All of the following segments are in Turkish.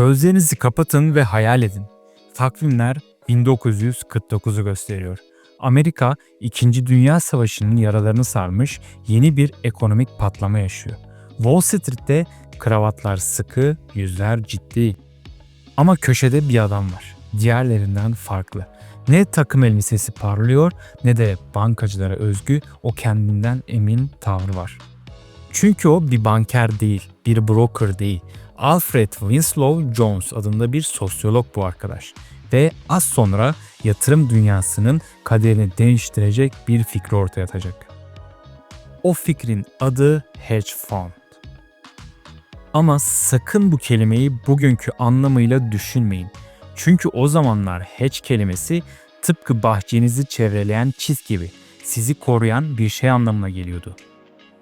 Gözlerinizi kapatın ve hayal edin. Takvimler 1949'u gösteriyor. Amerika 2. Dünya Savaşı'nın yaralarını sarmış yeni bir ekonomik patlama yaşıyor. Wall Street'te kravatlar sıkı, yüzler ciddi. Ama köşede bir adam var. Diğerlerinden farklı. Ne takım elbisesi parlıyor ne de bankacılara özgü o kendinden emin tavrı var. Çünkü o bir banker değil, bir broker değil. Alfred Winslow Jones adında bir sosyolog bu arkadaş. Ve az sonra yatırım dünyasının kaderini değiştirecek bir fikri ortaya atacak. O fikrin adı hedge fund. Ama sakın bu kelimeyi bugünkü anlamıyla düşünmeyin. Çünkü o zamanlar hedge kelimesi tıpkı bahçenizi çevreleyen çiz gibi sizi koruyan bir şey anlamına geliyordu.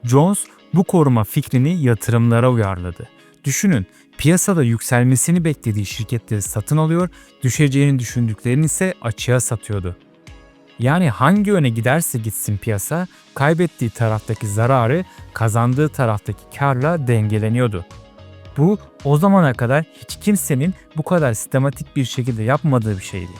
Jones bu koruma fikrini yatırımlara uyarladı. Düşünün, piyasada yükselmesini beklediği şirketleri satın alıyor, düşeceğini düşündüklerini ise açığa satıyordu. Yani hangi yöne giderse gitsin piyasa, kaybettiği taraftaki zararı kazandığı taraftaki karla dengeleniyordu. Bu o zamana kadar hiç kimsenin bu kadar sistematik bir şekilde yapmadığı bir şeydi.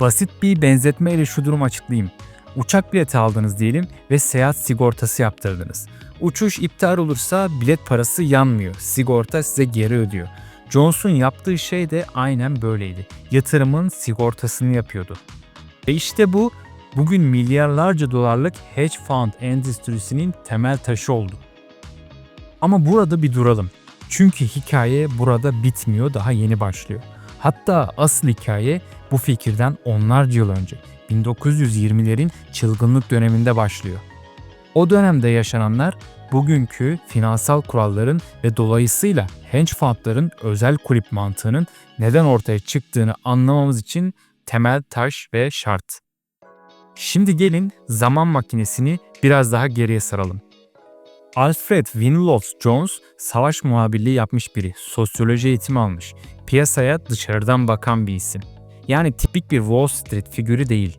Basit bir benzetme ile şu durumu açıklayayım. Uçak bileti aldınız diyelim ve seyahat sigortası yaptırdınız. Uçuş iptal olursa bilet parası yanmıyor. Sigorta size geri ödüyor. Jones'un yaptığı şey de aynen böyleydi. Yatırımın sigortasını yapıyordu. Ve işte bu bugün milyarlarca dolarlık hedge fund endüstrisinin temel taşı oldu. Ama burada bir duralım. Çünkü hikaye burada bitmiyor, daha yeni başlıyor. Hatta asıl hikaye bu fikirden onlarca yıl önce 1920'lerin çılgınlık döneminde başlıyor. O dönemde yaşananlar bugünkü finansal kuralların ve dolayısıyla hedge fundların özel kulüp mantığının neden ortaya çıktığını anlamamız için temel taş ve şart. Şimdi gelin zaman makinesini biraz daha geriye saralım. Alfred Winlow Jones savaş muhabirliği yapmış biri, sosyoloji eğitimi almış, piyasaya dışarıdan bakan bir isim. Yani tipik bir Wall Street figürü değil.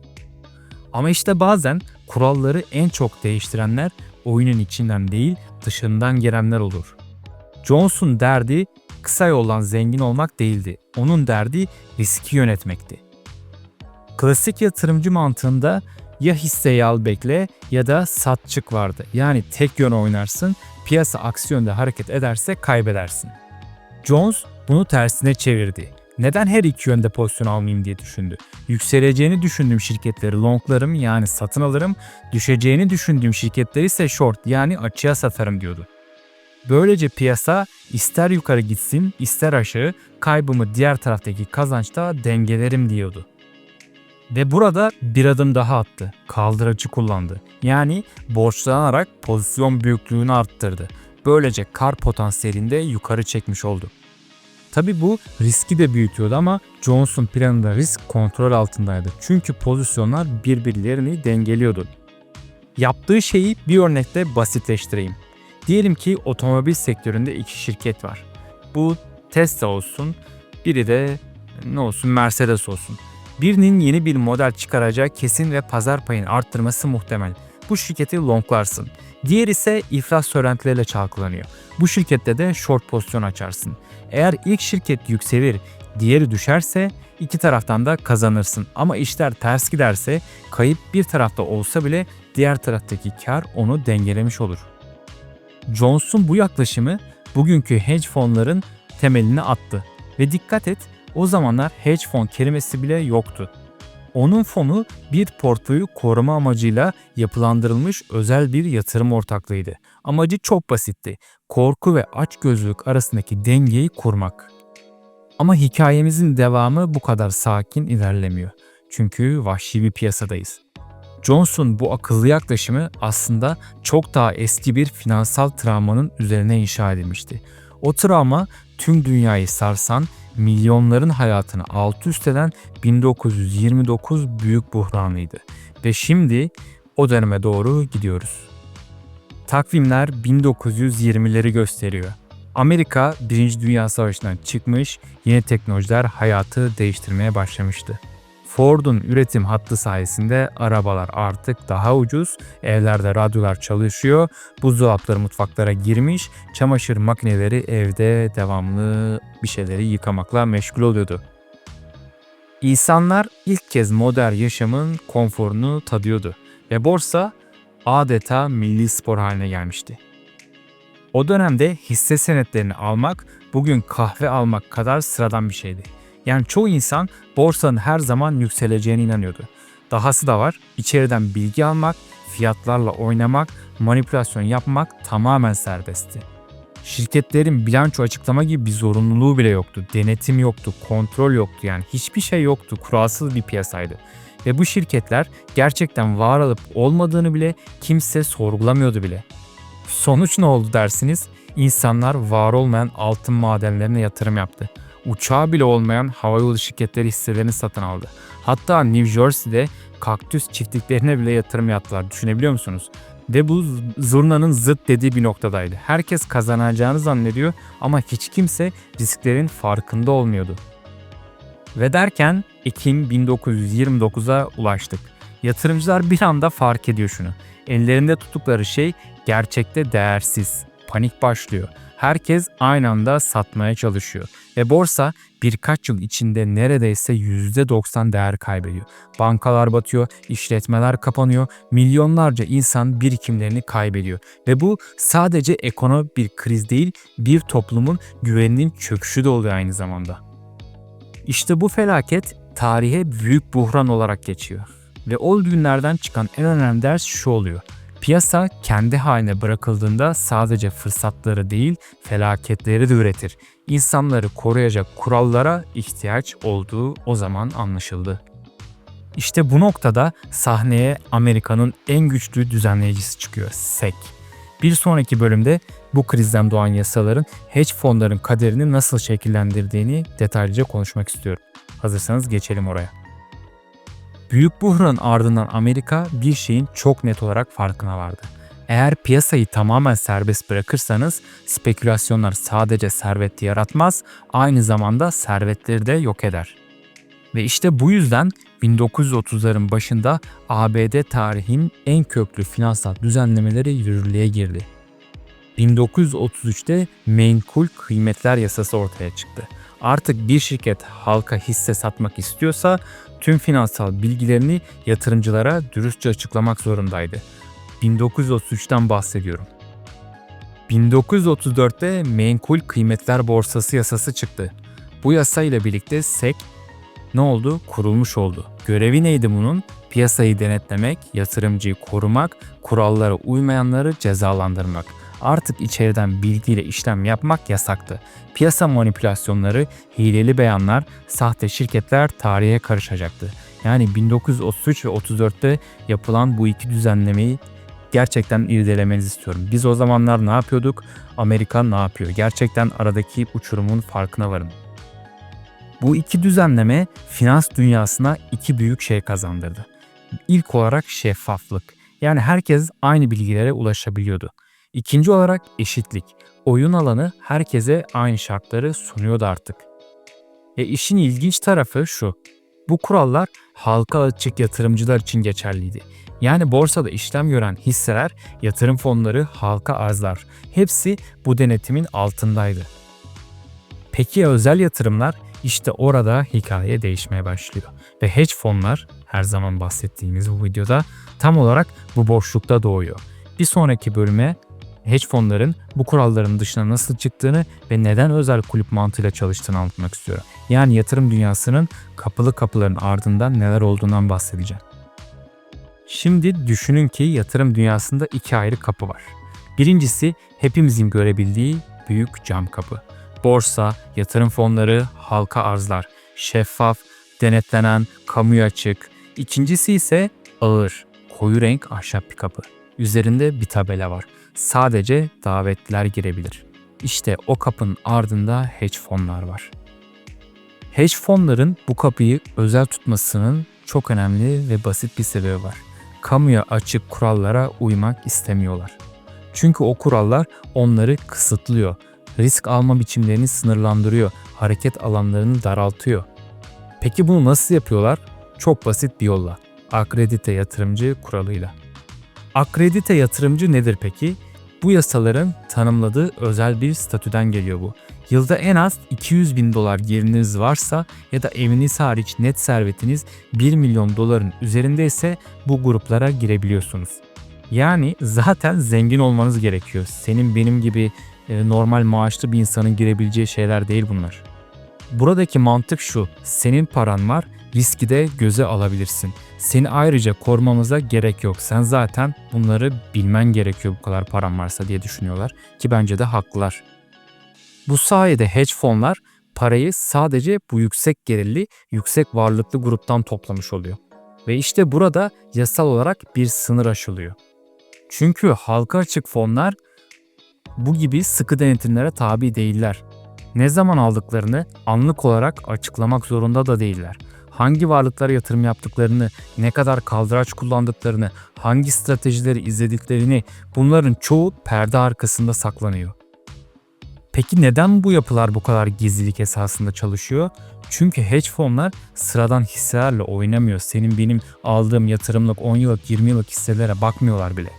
Ama işte bazen kuralları en çok değiştirenler oyunun içinden değil dışından gelenler olur. Jones'un derdi kısa yoldan zengin olmak değildi. Onun derdi riski yönetmekti. Klasik yatırımcı mantığında ya hisseyi al bekle ya da sat çık vardı. Yani tek yön oynarsın, piyasa aksi yönde hareket ederse kaybedersin. Jones bunu tersine çevirdi. Neden her iki yönde pozisyon almayayım diye düşündü. Yükseleceğini düşündüğüm şirketleri longlarım yani satın alırım, düşeceğini düşündüğüm şirketleri ise short yani açığa satarım diyordu. Böylece piyasa ister yukarı gitsin ister aşağı kaybımı diğer taraftaki kazançta dengelerim diyordu. Ve burada bir adım daha attı. Kaldırıcı kullandı. Yani borçlanarak pozisyon büyüklüğünü arttırdı. Böylece kar potansiyelini de yukarı çekmiş oldu. Tabi bu riski de büyütüyordu ama Jones'un planında risk kontrol altındaydı. Çünkü pozisyonlar birbirlerini dengeliyordu. Yaptığı şeyi bir örnekte basitleştireyim. Diyelim ki otomobil sektöründe iki şirket var. Bu Tesla olsun, biri de ne olsun Mercedes olsun. Birinin yeni bir model çıkaracağı kesin ve pazar payını arttırması muhtemel. Bu şirketi longlarsın. Diğer ise iflas söylentilerle çalkalanıyor. Bu şirkette de short pozisyon açarsın. Eğer ilk şirket yükselir, diğeri düşerse iki taraftan da kazanırsın. Ama işler ters giderse kayıp bir tarafta olsa bile diğer taraftaki kar onu dengelemiş olur. Jones'un bu yaklaşımı bugünkü hedge fonların temelini attı. Ve dikkat et o zamanlar hedge fon kelimesi bile yoktu. Onun fonu bir portföyü koruma amacıyla yapılandırılmış özel bir yatırım ortaklığıydı. Amacı çok basitti. Korku ve açgözlülük arasındaki dengeyi kurmak. Ama hikayemizin devamı bu kadar sakin ilerlemiyor. Çünkü vahşi bir piyasadayız. Johnson bu akıllı yaklaşımı aslında çok daha eski bir finansal travmanın üzerine inşa edilmişti. O travma tüm dünyayı sarsan milyonların hayatını alt üst eden 1929 büyük buhranıydı ve şimdi o döneme doğru gidiyoruz. Takvimler 1920'leri gösteriyor. Amerika 1. Dünya Savaşı'ndan çıkmış, yeni teknolojiler hayatı değiştirmeye başlamıştı. Ford'un üretim hattı sayesinde arabalar artık daha ucuz, evlerde radyolar çalışıyor, buzdolapları mutfaklara girmiş, çamaşır makineleri evde devamlı bir şeyleri yıkamakla meşgul oluyordu. İnsanlar ilk kez modern yaşamın konforunu tadıyordu ve borsa adeta milli spor haline gelmişti. O dönemde hisse senetlerini almak bugün kahve almak kadar sıradan bir şeydi. Yani çoğu insan borsanın her zaman yükseleceğine inanıyordu. Dahası da var, içeriden bilgi almak, fiyatlarla oynamak, manipülasyon yapmak tamamen serbestti. Şirketlerin bilanço açıklama gibi bir zorunluluğu bile yoktu. Denetim yoktu, kontrol yoktu yani hiçbir şey yoktu. Kuralsız bir piyasaydı. Ve bu şirketler gerçekten var olup olmadığını bile kimse sorgulamıyordu bile. Sonuç ne oldu dersiniz? İnsanlar var olmayan altın madenlerine yatırım yaptı. Uçağı bile olmayan havayolu şirketleri hisselerini satın aldı. Hatta New Jersey'de kaktüs çiftliklerine bile yatırım yaptılar. Düşünebiliyor musunuz? Ve bu zurnanın zıt dediği bir noktadaydı. Herkes kazanacağını zannediyor ama hiç kimse risklerin farkında olmuyordu. Ve derken Ekim 1929'a ulaştık. Yatırımcılar bir anda fark ediyor şunu. Ellerinde tuttukları şey gerçekte değersiz. Panik başlıyor. Herkes aynı anda satmaya çalışıyor. Ve borsa birkaç yıl içinde neredeyse %90 değer kaybediyor. Bankalar batıyor, işletmeler kapanıyor, milyonlarca insan birikimlerini kaybediyor. Ve bu sadece ekonomik bir kriz değil, bir toplumun güveninin çöküşü de oluyor aynı zamanda. İşte bu felaket tarihe büyük buhran olarak geçiyor. Ve o günlerden çıkan en önemli ders şu oluyor. Piyasa kendi haline bırakıldığında sadece fırsatları değil felaketleri de üretir. İnsanları koruyacak kurallara ihtiyaç olduğu o zaman anlaşıldı. İşte bu noktada sahneye Amerika'nın en güçlü düzenleyicisi çıkıyor, SEC. Bir sonraki bölümde bu krizden doğan yasaların hedge fonların kaderini nasıl şekillendirdiğini detaylıca konuşmak istiyorum. Hazırsanız geçelim oraya. Büyük buhranın ardından Amerika bir şeyin çok net olarak farkına vardı. Eğer piyasayı tamamen serbest bırakırsanız spekülasyonlar sadece servet yaratmaz, aynı zamanda servetleri de yok eder. Ve işte bu yüzden 1930'ların başında ABD tarihin en köklü finansal düzenlemeleri yürürlüğe girdi. 1933'te menkul kıymetler yasası ortaya çıktı. Artık bir şirket halka hisse satmak istiyorsa tüm finansal bilgilerini yatırımcılara dürüstçe açıklamak zorundaydı. 1933'ten bahsediyorum. 1934'te menkul kıymetler borsası yasası çıktı. Bu yasa ile birlikte SEC ne oldu? Kurulmuş oldu. Görevi neydi bunun? Piyasayı denetlemek, yatırımcıyı korumak, kurallara uymayanları cezalandırmak. Artık içeriden bilgiyle işlem yapmak yasaktı. Piyasa manipülasyonları, hileli beyanlar, sahte şirketler tarihe karışacaktı. Yani 1933 ve 34'te yapılan bu iki düzenlemeyi gerçekten irdelemenizi istiyorum. Biz o zamanlar ne yapıyorduk? Amerika ne yapıyor? Gerçekten aradaki uçurumun farkına varın. Bu iki düzenleme finans dünyasına iki büyük şey kazandırdı. İlk olarak şeffaflık. Yani herkes aynı bilgilere ulaşabiliyordu. İkinci olarak eşitlik. Oyun alanı herkese aynı şartları sunuyordu artık. E işin ilginç tarafı şu. Bu kurallar halka açık yatırımcılar için geçerliydi. Yani borsada işlem gören hisseler, yatırım fonları, halka arzlar hepsi bu denetimin altındaydı. Peki ya özel yatırımlar? İşte orada hikaye değişmeye başlıyor. Ve hedge fonlar her zaman bahsettiğimiz bu videoda tam olarak bu boşlukta doğuyor. Bir sonraki bölüme hedge fonların bu kuralların dışına nasıl çıktığını ve neden özel kulüp mantığıyla çalıştığını anlatmak istiyorum. Yani yatırım dünyasının kapılı kapıların ardından neler olduğundan bahsedeceğim. Şimdi düşünün ki yatırım dünyasında iki ayrı kapı var. Birincisi hepimizin görebildiği büyük cam kapı. Borsa, yatırım fonları, halka arzlar, şeffaf, denetlenen, kamuya açık. İkincisi ise ağır, koyu renk ahşap bir kapı. Üzerinde bir tabela var. Sadece davetliler girebilir. İşte o kapının ardında hedge fonlar var. Hedge fonların bu kapıyı özel tutmasının çok önemli ve basit bir sebebi var. Kamuya açık kurallara uymak istemiyorlar. Çünkü o kurallar onları kısıtlıyor. Risk alma biçimlerini sınırlandırıyor. Hareket alanlarını daraltıyor. Peki bunu nasıl yapıyorlar? Çok basit bir yolla. Akredite yatırımcı kuralıyla. Akredite yatırımcı nedir peki? Bu yasaların tanımladığı özel bir statüden geliyor bu. Yılda en az 200 bin dolar geliriniz varsa ya da eviniz hariç net servetiniz 1 milyon doların üzerindeyse bu gruplara girebiliyorsunuz. Yani zaten zengin olmanız gerekiyor. Senin benim gibi e, normal maaşlı bir insanın girebileceği şeyler değil bunlar. Buradaki mantık şu. Senin paran var, riski de göze alabilirsin. Seni ayrıca korumamıza gerek yok. Sen zaten bunları bilmen gerekiyor bu kadar paran varsa diye düşünüyorlar ki bence de haklılar. Bu sayede hedge fonlar parayı sadece bu yüksek gelirli, yüksek varlıklı gruptan toplamış oluyor. Ve işte burada yasal olarak bir sınır aşılıyor. Çünkü halka açık fonlar bu gibi sıkı denetimlere tabi değiller. Ne zaman aldıklarını anlık olarak açıklamak zorunda da değiller. Hangi varlıklara yatırım yaptıklarını, ne kadar kaldıraç kullandıklarını, hangi stratejileri izlediklerini bunların çoğu perde arkasında saklanıyor. Peki neden bu yapılar bu kadar gizlilik esasında çalışıyor? Çünkü hedge fonlar sıradan hisselerle oynamıyor. Senin benim aldığım yatırımlık 10 yıllık 20 yıllık hisselere bakmıyorlar bile.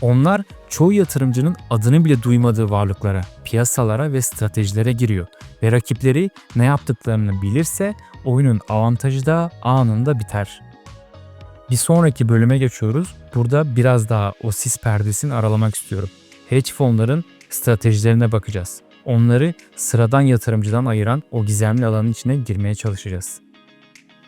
Onlar çoğu yatırımcının adını bile duymadığı varlıklara, piyasalara ve stratejilere giriyor ve rakipleri ne yaptıklarını bilirse oyunun avantajı da anında biter. Bir sonraki bölüme geçiyoruz. Burada biraz daha o sis perdesini aralamak istiyorum. Hedge fonların stratejilerine bakacağız. Onları sıradan yatırımcıdan ayıran o gizemli alanın içine girmeye çalışacağız.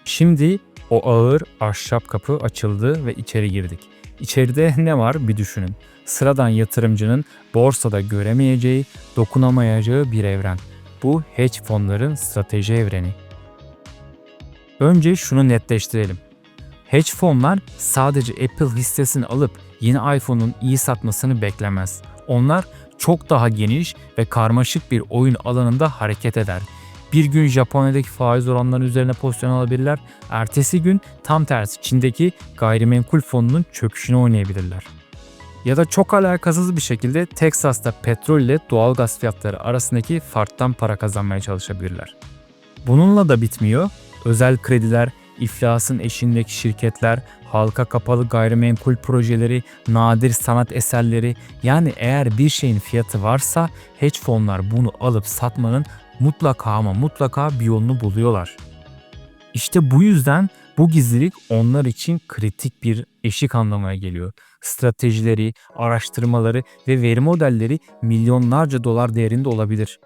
Şimdi o ağır ahşap kapı açıldı ve içeri girdik. İçeride ne var bir düşünün. Sıradan yatırımcının borsada göremeyeceği, dokunamayacağı bir evren. Bu hedge fonların strateji evreni. Önce şunu netleştirelim. Hedge fonlar sadece Apple hissesini alıp yeni iPhone'un iyi satmasını beklemez. Onlar çok daha geniş ve karmaşık bir oyun alanında hareket eder. Bir gün Japonya'daki faiz oranları üzerine pozisyon alabilirler. Ertesi gün tam tersi Çin'deki gayrimenkul fonunun çöküşünü oynayabilirler. Ya da çok alakasız bir şekilde Teksas'ta petrol ile doğal gaz fiyatları arasındaki farktan para kazanmaya çalışabilirler. Bununla da bitmiyor. Özel krediler, iflasın eşindeki şirketler, halka kapalı gayrimenkul projeleri, nadir sanat eserleri yani eğer bir şeyin fiyatı varsa hedge fonlar bunu alıp satmanın mutlaka ama mutlaka bir yolunu buluyorlar. İşte bu yüzden bu gizlilik onlar için kritik bir eşik anlamaya geliyor. Stratejileri, araştırmaları ve veri modelleri milyonlarca dolar değerinde olabilir.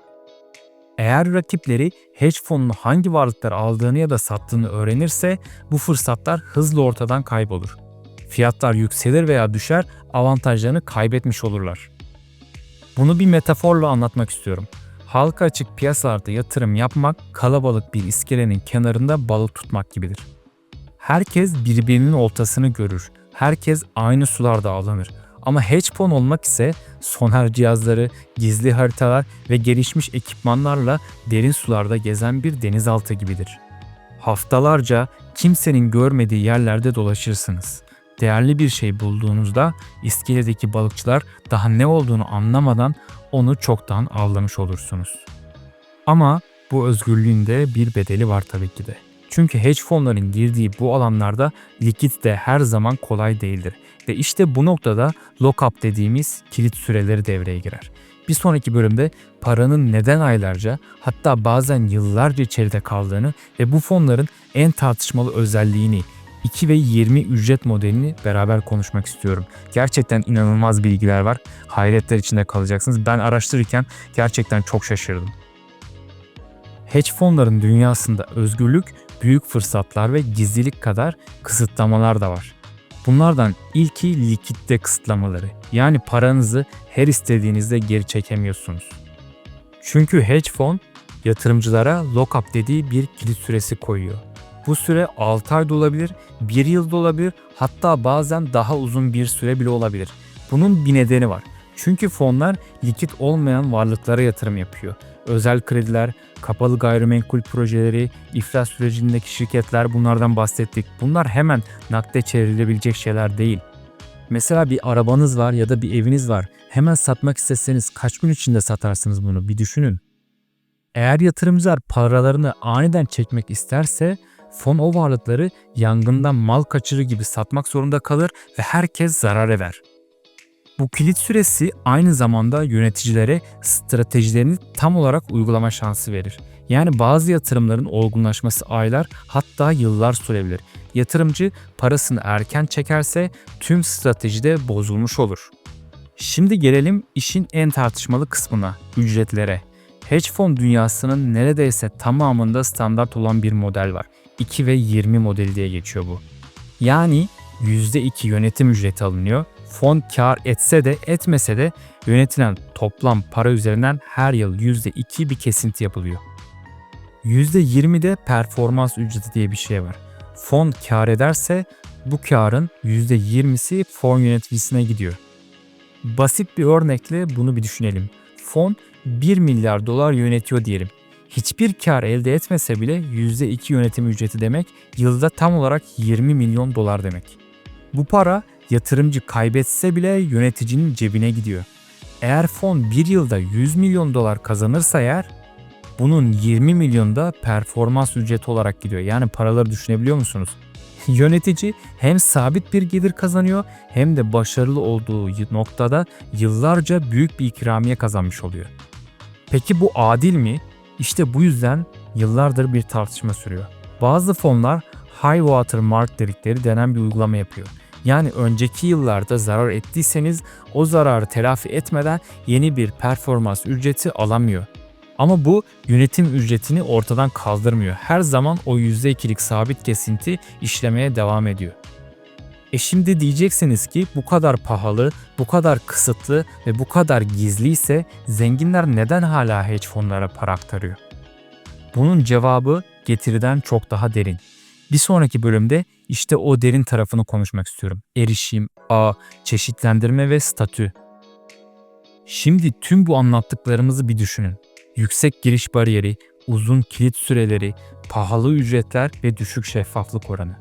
Eğer rakipleri hedge fonunu hangi varlıklar aldığını ya da sattığını öğrenirse bu fırsatlar hızla ortadan kaybolur. Fiyatlar yükselir veya düşer, avantajlarını kaybetmiş olurlar. Bunu bir metaforla anlatmak istiyorum. Halka açık piyasalarda yatırım yapmak kalabalık bir iskelenin kenarında balık tutmak gibidir. Herkes birbirinin oltasını görür. Herkes aynı sularda avlanır. Ama hedge fon olmak ise sonar cihazları, gizli haritalar ve gelişmiş ekipmanlarla derin sularda gezen bir denizaltı gibidir. Haftalarca kimsenin görmediği yerlerde dolaşırsınız. Değerli bir şey bulduğunuzda iskeledeki balıkçılar daha ne olduğunu anlamadan onu çoktan avlamış olursunuz. Ama bu özgürlüğün de bir bedeli var tabii ki de. Çünkü hedge fonların girdiği bu alanlarda likit de her zaman kolay değildir. Ve işte bu noktada lockup dediğimiz kilit süreleri devreye girer. Bir sonraki bölümde paranın neden aylarca hatta bazen yıllarca içeride kaldığını ve bu fonların en tartışmalı özelliğini 2 ve 20 ücret modelini beraber konuşmak istiyorum. Gerçekten inanılmaz bilgiler var. Hayretler içinde kalacaksınız. Ben araştırırken gerçekten çok şaşırdım. Hedge fonların dünyasında özgürlük, büyük fırsatlar ve gizlilik kadar kısıtlamalar da var. Bunlardan ilki likitte kısıtlamaları. Yani paranızı her istediğinizde geri çekemiyorsunuz. Çünkü hedge fon yatırımcılara lockup dediği bir kilit süresi koyuyor. Bu süre 6 ay da olabilir, 1 yıl da olabilir, hatta bazen daha uzun bir süre bile olabilir. Bunun bir nedeni var. Çünkü fonlar likit olmayan varlıklara yatırım yapıyor. Özel krediler, kapalı gayrimenkul projeleri, iflas sürecindeki şirketler bunlardan bahsettik. Bunlar hemen nakde çevrilebilecek şeyler değil. Mesela bir arabanız var ya da bir eviniz var. Hemen satmak isteseniz kaç gün içinde satarsınız bunu bir düşünün. Eğer yatırımcılar paralarını aniden çekmek isterse fon o varlıkları yangından mal kaçırır gibi satmak zorunda kalır ve herkes zarar eder. Bu kilit süresi aynı zamanda yöneticilere stratejilerini tam olarak uygulama şansı verir. Yani bazı yatırımların olgunlaşması aylar hatta yıllar sürebilir. Yatırımcı parasını erken çekerse tüm strateji de bozulmuş olur. Şimdi gelelim işin en tartışmalı kısmına, ücretlere. Hedge fon dünyasının neredeyse tamamında standart olan bir model var. 2 ve 20 modeli diye geçiyor bu. Yani %2 yönetim ücreti alınıyor. Fon kar etse de etmese de yönetilen toplam para üzerinden her yıl %2 bir kesinti yapılıyor. %20'de performans ücreti diye bir şey var. Fon kar ederse bu karın %20'si fon yöneticisine gidiyor. Basit bir örnekle bunu bir düşünelim. Fon 1 milyar dolar yönetiyor diyelim. Hiçbir kar elde etmese bile %2 yönetim ücreti demek yılda tam olarak 20 milyon dolar demek. Bu para yatırımcı kaybetse bile yöneticinin cebine gidiyor. Eğer fon bir yılda 100 milyon dolar kazanırsa eğer bunun 20 milyon da performans ücreti olarak gidiyor. Yani paraları düşünebiliyor musunuz? Yönetici hem sabit bir gelir kazanıyor hem de başarılı olduğu noktada yıllarca büyük bir ikramiye kazanmış oluyor. Peki bu adil mi? İşte bu yüzden yıllardır bir tartışma sürüyor. Bazı fonlar high water mark dedikleri denen bir uygulama yapıyor. Yani önceki yıllarda zarar ettiyseniz o zararı telafi etmeden yeni bir performans ücreti alamıyor. Ama bu yönetim ücretini ortadan kaldırmıyor. Her zaman o %2'lik sabit kesinti işlemeye devam ediyor. E şimdi diyeceksiniz ki bu kadar pahalı, bu kadar kısıtlı ve bu kadar gizli ise zenginler neden hala hedge fonlara para aktarıyor? Bunun cevabı getiriden çok daha derin. Bir sonraki bölümde işte o derin tarafını konuşmak istiyorum. Erişim, ağ, çeşitlendirme ve statü. Şimdi tüm bu anlattıklarımızı bir düşünün. Yüksek giriş bariyeri, uzun kilit süreleri, pahalı ücretler ve düşük şeffaflık oranı.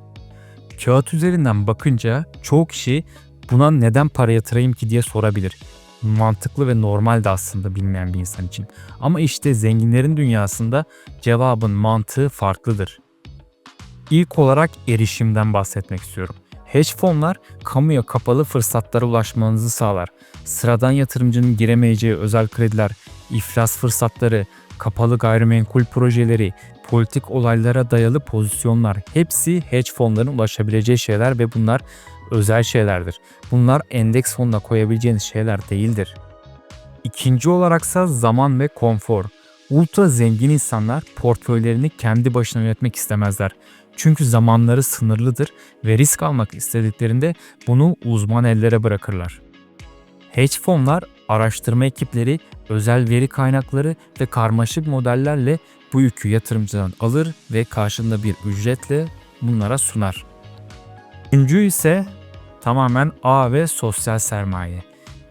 Kağıt üzerinden bakınca çoğu kişi buna neden para yatırayım ki diye sorabilir. Mantıklı ve normal de aslında bilmeyen bir insan için. Ama işte zenginlerin dünyasında cevabın mantığı farklıdır. İlk olarak erişimden bahsetmek istiyorum. Hedge fonlar kamuya kapalı fırsatlara ulaşmanızı sağlar. Sıradan yatırımcının giremeyeceği özel krediler, iflas fırsatları, kapalı gayrimenkul projeleri, politik olaylara dayalı pozisyonlar hepsi hedge fonların ulaşabileceği şeyler ve bunlar özel şeylerdir. Bunlar endeks fonuna koyabileceğiniz şeyler değildir. İkinci olaraksa zaman ve konfor. Ultra zengin insanlar portföylerini kendi başına yönetmek istemezler. Çünkü zamanları sınırlıdır ve risk almak istediklerinde bunu uzman ellere bırakırlar. Hedge fonlar araştırma ekipleri, özel veri kaynakları ve karmaşık modellerle bu yükü yatırımcıdan alır ve karşında bir ücretle bunlara sunar. Üçüncü ise tamamen ağ ve sosyal sermaye.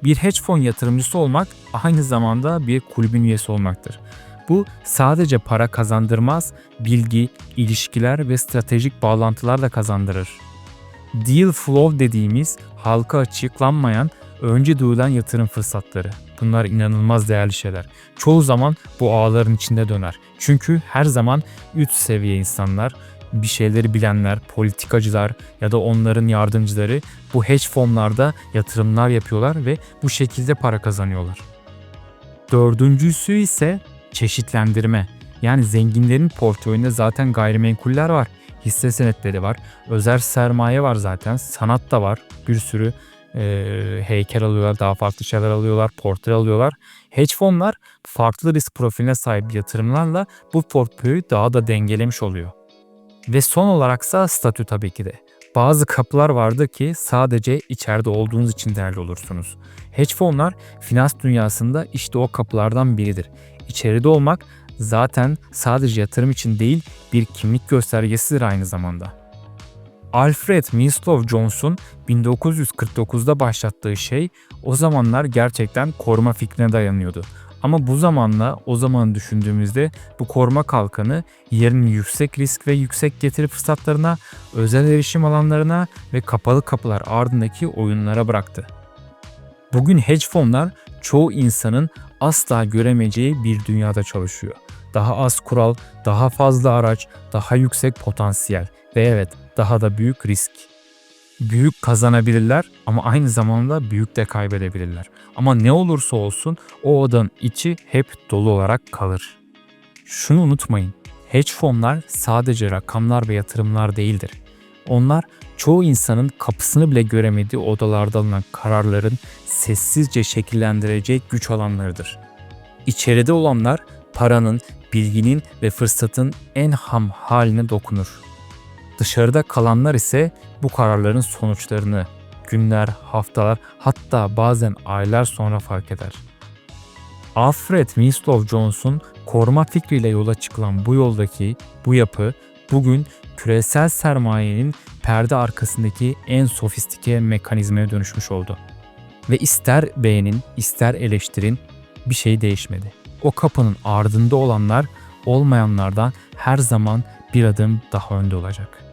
Bir hedge fon yatırımcısı olmak aynı zamanda bir kulübün üyesi olmaktır. Bu sadece para kazandırmaz, bilgi, ilişkiler ve stratejik bağlantılar da kazandırır. Deal flow dediğimiz halka açıklanmayan, önce duyulan yatırım fırsatları. Bunlar inanılmaz değerli şeyler. Çoğu zaman bu ağların içinde döner. Çünkü her zaman üst seviye insanlar, bir şeyleri bilenler, politikacılar ya da onların yardımcıları bu hedge fonlarda yatırımlar yapıyorlar ve bu şekilde para kazanıyorlar. Dördüncüsü ise çeşitlendirme. Yani zenginlerin portföyünde zaten gayrimenkuller var, hisse senetleri var, özel sermaye var zaten, sanat da var, bir sürü e, heykel alıyorlar, daha farklı şeyler alıyorlar, portre alıyorlar. Hedge fonlar farklı risk profiline sahip yatırımlarla bu portföyü daha da dengelemiş oluyor. Ve son olaraksa statü tabii ki de. Bazı kapılar vardı ki sadece içeride olduğunuz için değerli olursunuz. Hedge fonlar finans dünyasında işte o kapılardan biridir. İçeride olmak zaten sadece yatırım için değil bir kimlik göstergesidir aynı zamanda. Alfred Winslow Jones'un 1949'da başlattığı şey o zamanlar gerçekten koruma fikrine dayanıyordu. Ama bu zamanla o zaman düşündüğümüzde bu koruma kalkanı yerini yüksek risk ve yüksek getiri fırsatlarına, özel erişim alanlarına ve kapalı kapılar ardındaki oyunlara bıraktı. Bugün hedge fonlar çoğu insanın asla göremeyeceği bir dünyada çalışıyor. daha az kural, daha fazla araç, daha yüksek potansiyel ve evet daha da büyük risk. Büyük kazanabilirler ama aynı zamanda büyük de kaybedebilirler. Ama ne olursa olsun o odanın içi hep dolu olarak kalır. Şunu unutmayın. Hedge fonlar sadece rakamlar ve yatırımlar değildir. Onlar çoğu insanın kapısını bile göremediği odalarda alınan kararların sessizce şekillendireceği güç alanlarıdır. İçeride olanlar paranın, bilginin ve fırsatın en ham haline dokunur. Dışarıda kalanlar ise bu kararların sonuçlarını günler, haftalar hatta bazen aylar sonra fark eder. Alfred Winslow Jones'un koruma fikriyle yola çıkılan bu yoldaki bu yapı bugün küresel sermayenin perde arkasındaki en sofistike mekanizmaya dönüşmüş oldu. Ve ister beğenin, ister eleştirin bir şey değişmedi. O kapının ardında olanlar olmayanlardan her zaman bir adım daha önde olacak.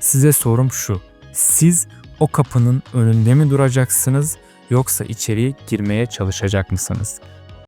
Size sorum şu. Siz o kapının önünde mi duracaksınız yoksa içeriye girmeye çalışacak mısınız?